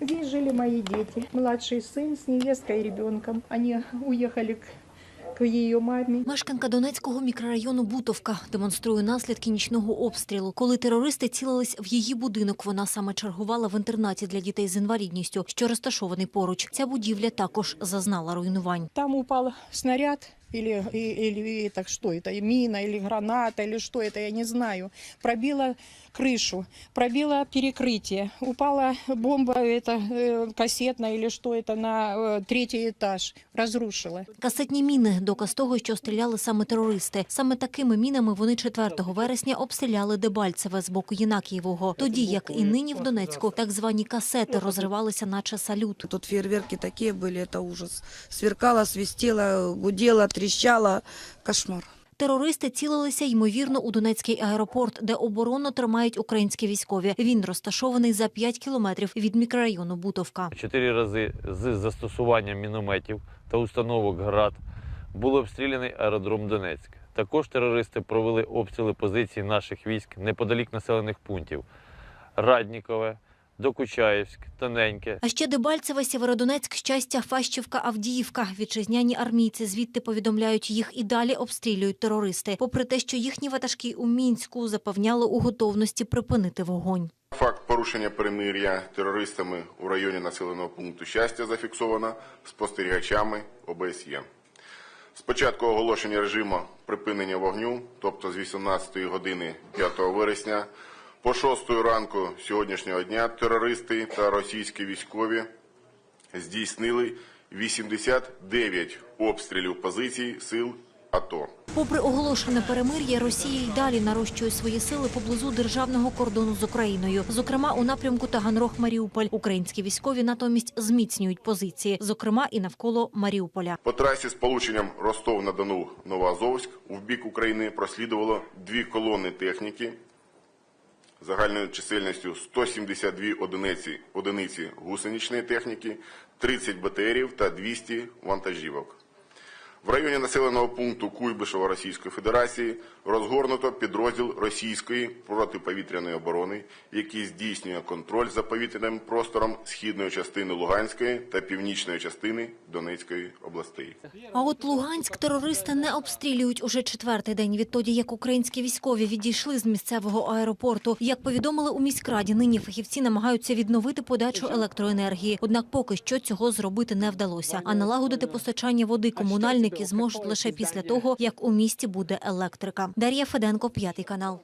Здесь жили мои дети. Младший сын с невесткой и ребенком. Они уехали к, к ее маме. Мешканка Донецького мікрорайону Бутовка демонструє наслідки нічного обстрілу. Коли терористи цілились в її будинок, вона саме чергувала в інтернаті для дітей з інвалідністю, що розташований поруч. Ця будівля також зазнала руйнувань. Там упал снаряд или, и- или это что это, и мина или граната или что это, я не знаю. Пробила крышу, пробила перекрытие, упала бомба это э, кассетная или что это на э, третий этаж, разрушила. Касетні міни – доказ того, що стріляли саме терористи. Саме такими мінами вони 4 вересня обстріляли Дебальцеве з боку Єнакієвого. Тоді, як і нині в Донецьку, так звані касети розривалися наче салют. Тут фейерверки такие были, это ужас. Сверкало, свистело, гудело, трещало. Кошмар. Терористи цілилися, ймовірно, у Донецький аеропорт, де оборону тримають українські військові. Він розташований за 5 кілометрів від мікрорайону Бутовка. Чотири рази з застосуванням мінометів та установок ГРАД було обстріляний аеродром Донецьк. Також терористи провели обстріли позицій наших військ неподалік населених пунктів Раднікове, Докучаєвськ, Тоненьке, А ще Дебальцеве, Сєвєродонецьк, Щастя, Фащівка, Авдіївка. Вітчизняні армійці звідти повідомляють, їх і далі обстрілюють терористи. Попри те, що їхні ватажки у Мінську запевняли у готовності припинити вогонь. Факт порушення перемир'я терористами у районі населеного пункту щастя зафіксовано спостерігачами ОБСЄ. З початку оголошення режиму припинення вогню, тобто з 18 години 5 вересня, по 6 ранку сьогоднішнього дня терористи та російські військові здійснили 89 обстрілів позицій сил АТО. Попри оголошене перемир'я, Росія й далі нарощує свої сили поблизу державного кордону з Україною. Зокрема, у напрямку Таганрог-Маріуполь. Українські військові натомість зміцнюють позиції, зокрема і навколо Маріуполя. По трасі з полученням Ростов-на-Дону Новоазовськ в бік України прослідувало дві колони техніки загальною чисельністю 172 одиниці, одиниці гусеничної техніки, 30 БТРів та 200 вантажівок. В районі населеного пункту Куйбишева Російської Федерації розгорнуто підрозділ російської протиповітряної оборони, який здійснює контроль за повітряним простором східної частини Луганської та північної частини Донецької областей. А от Луганськ терористи не обстрілюють уже четвертий день відтоді, як українські військові відійшли з місцевого аеропорту. Як повідомили у міськраді, нині фахівці намагаються відновити подачу електроенергії. Однак поки що цього зробити не вдалося. А налагодити постачання води комунальники зможуть лише після того, як у місті буде електрика. Дар'я Феденко, п'ятий канал.